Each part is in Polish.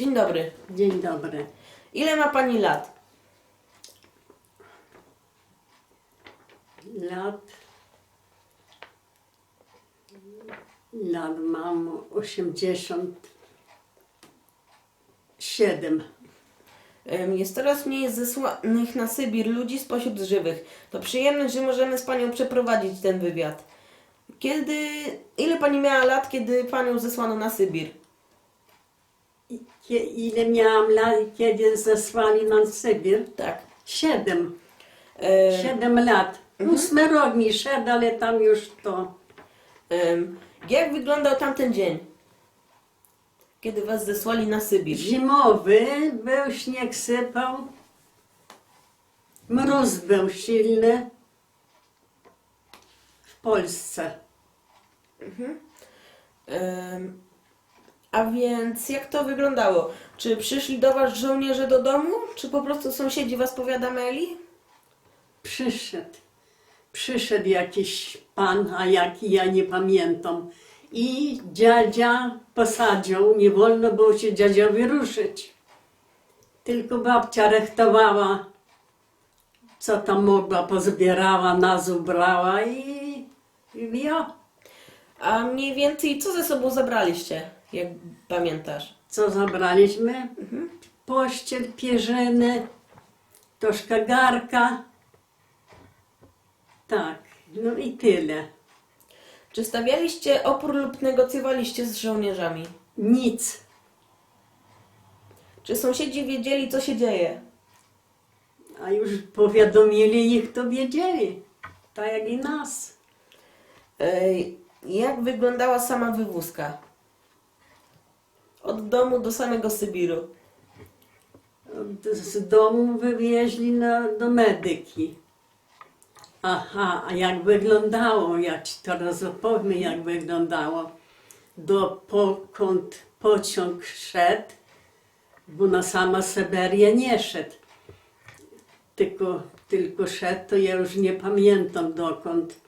Dzień dobry. Dzień dobry. Ile ma pani lat? Lat. Lat mam 87. Em, Jest coraz mniej zesłanych na Sybir ludzi spośród żywych. To przyjemność, że możemy z panią przeprowadzić ten wywiad. Kiedy. Ile pani miała lat, kiedy panią zesłano na Sybir? Kie- Ile miałam lat, kiedy zesłali na Sybir? Tak. Siedem. E, Siedem lat. Ósmy rok mi szedł, ale tam już to. em, jak wyglądał tamten dzień? Kiedy was zesłali na Sybir? Zimowy, był śnieg sypał. Mróz był silny. W Polsce. Em, a więc jak to wyglądało? Czy przyszli do was żołnierze do domu? Czy po prostu sąsiedzi was powiadamiali? Przyszedł. Przyszedł jakiś pan, a jaki ja nie pamiętam. I dziadzia posadził, nie wolno było się dziadziowi ruszyć. Tylko babcia rechtowała, co tam mogła, pozbierała, nas ubrała i, i ja. A mniej więcej co ze sobą zabraliście, jak pamiętasz? Co zabraliśmy? Pościel, pierzyny, troszkę garka. Tak, no i tyle. Czy stawialiście opór lub negocjowaliście z żołnierzami? Nic. Czy sąsiedzi wiedzieli, co się dzieje? A już powiadomili ich, to wiedzieli. Tak jak i nas. Ej, jak wyglądała sama wywózka? Od domu do samego Sybiru. Z domu wywieźli na, do medyki. Aha, a jak wyglądało? Ja ci teraz opowiem, jak wyglądało. Do pokąd pociąg szedł, bo na sama Syberia nie szedł. Tylko, tylko szedł, to ja już nie pamiętam dokąd.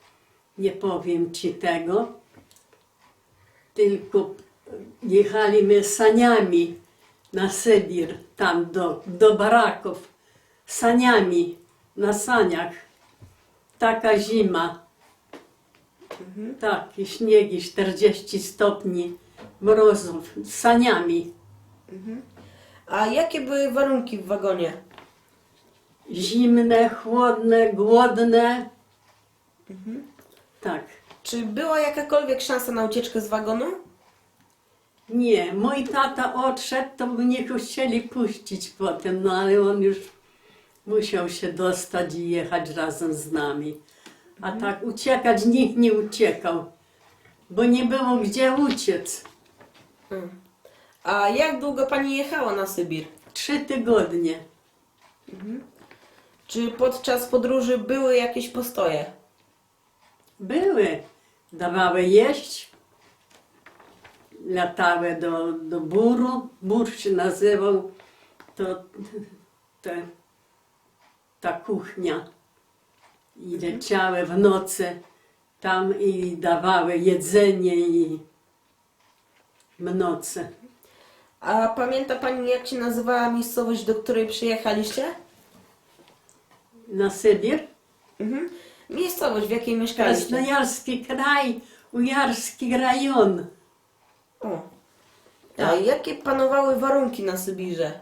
Nie powiem ci tego. Tylko jechaliśmy saniami na Sybir, tam do, do baraków, saniami, na saniach. Taka zima. Takie śniegi, 40 stopni mrozów, saniami. A jakie były warunki w wagonie? Zimne, chłodne, głodne. Tak. Czy była jakakolwiek szansa na ucieczkę z wagonu? Nie, mój tata odszedł, to by nie chcieli puścić potem, no ale on już musiał się dostać i jechać razem z nami. A tak uciekać nikt nie uciekał, bo nie było gdzie uciec. A jak długo pani jechała na Sybir? Trzy tygodnie. Czy podczas podróży były jakieś postoje? Były, dawały jeść, latały do, do buru, bur się nazywał, to te, ta kuchnia. I leciały w nocy tam i dawały jedzenie i w nocy. A pamięta pani, jak się nazywała miejscowość, do której przyjechaliście? Na Sybir? Mhm. Miejscowość, w jakiej mieszkaliście? Krasnojarski kraj, Ujarski rajon. O. A Tak. jakie panowały warunki na Sybirze?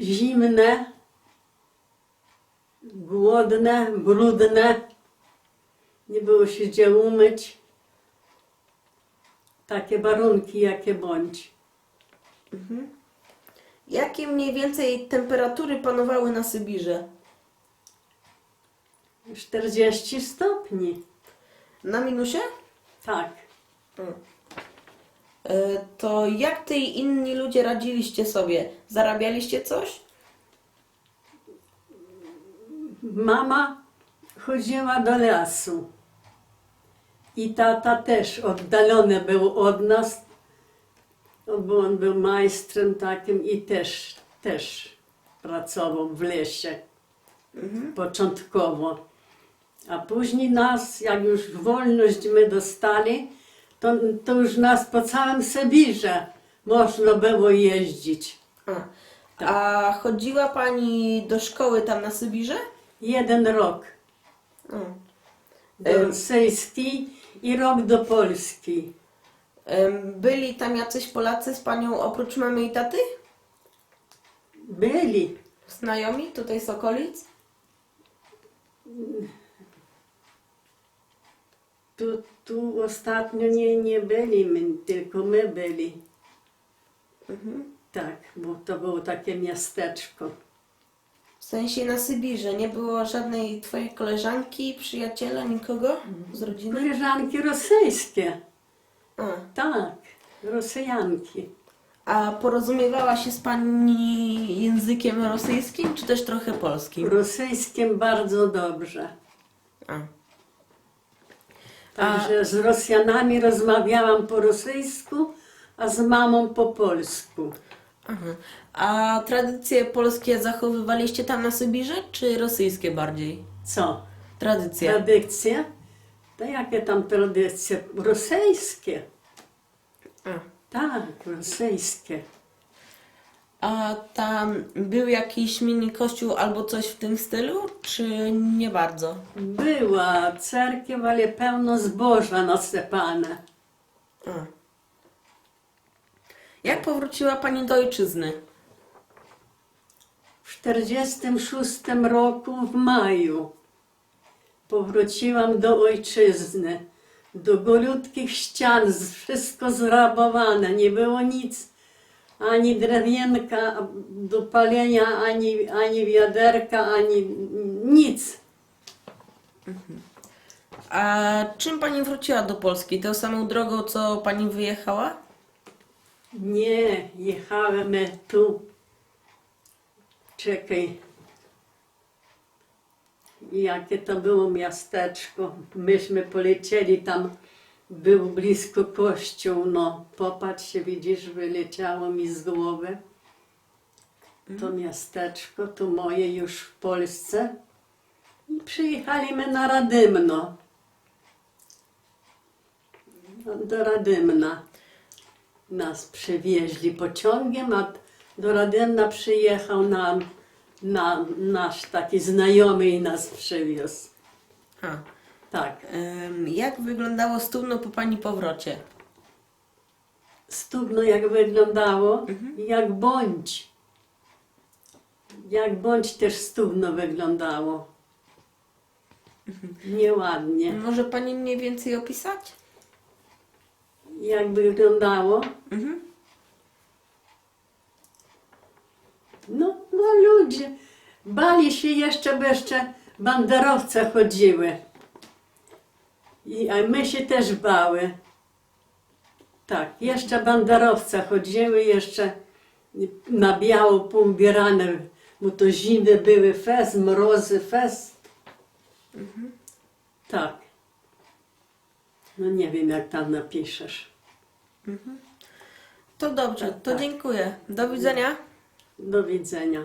zimne, głodne, brudne. Nie było się gdzie umyć. Takie warunki, jakie bądź. Jakie mniej więcej temperatury panowały na Sybirze? 40 stopni. Na minusie? Tak. E, To jak ty i inni ludzie radziliście sobie? Zarabialiście coś? Mama chodziła do lasu. I tata też oddalony był od nas, no bo on był majstrem takim i też, też pracował w lesie początkowo. A później nas, jak już wolność my dostali, to, to już nas po całym Sybirze można było jeździć. A. A chodziła pani do szkoły tam na Sybirze? Jeden rok A. do Em. i rok do polskiej. Em, Byli tam jacyś Polacy z panią oprócz mamy i taty? Byli. Znajomi tutaj z okolic? Tu, tu ostatnio nie, nie byli, my, tylko my byli. Tak, bo to było takie miasteczko. W sensie na Sybirze nie było żadnej twojej koleżanki, przyjaciela, nikogo z rodziny? Koleżanki rosyjskie. A. Tak, Rosjanki. A porozumiewała się z pani językiem rosyjskim, czy też trochę polskim? Rosyjskim bardzo dobrze. A. Także z Rosjanami rozmawiałam po rosyjsku, a z mamą po polsku. Aha. A tradycje polskie zachowywaliście tam na Sybirze, czy rosyjskie bardziej? Co? Tradycje. Tradycje? To jakie tam tradycje? Rosyjskie. A. Tak, rosyjskie. A tam był jakiś mini kościół albo coś w tym stylu, czy nie bardzo? Była cerkiew, ale pełno zboża nasypane. A. Jak powróciła pani do ojczyzny? W 46 roku w maju powróciłam do ojczyzny. Do golutkich ścian, z- wszystko zrabowane, nie było nic, ani drewienka do palenia, ani, ani wiaderka, ani nic. A czym pani wróciła do Polski? Tą samą drogą, co pani wyjechała? Nie, jechałem tu. Czekaj. Jakie to było miasteczko. Myśmy polecieli tam, był blisko kościół, no. Popatrz się, widzisz, wyleciało mi z głowy. To miasteczko, to moje już w Polsce. I przyjechaliśmy na Radymno. No, Do Radymna nas przywieźli pociągiem, a do Radymna przyjechał nam na, nasz taki znajomy i nas przywiózł. A. Tak. Em, jak wyglądało Studno po pani powrocie? Studno jak wyglądało, jak bądź. Jak bądź też studno wyglądało. Nieładnie. Może pani mniej więcej opisać? Jak wyglądało? Mhm. No, no ludzie bali się jeszcze, bo jeszcze banderowce chodziły. I, a my się też bały. Tak, jeszcze banderowce chodziły, jeszcze na biało poubierane, bo to zimy były, fest, mrozy, fest. Tak. No nie wiem, jak tam napiszesz. To dobrze, to dziękuję. Do widzenia. Do widzenia.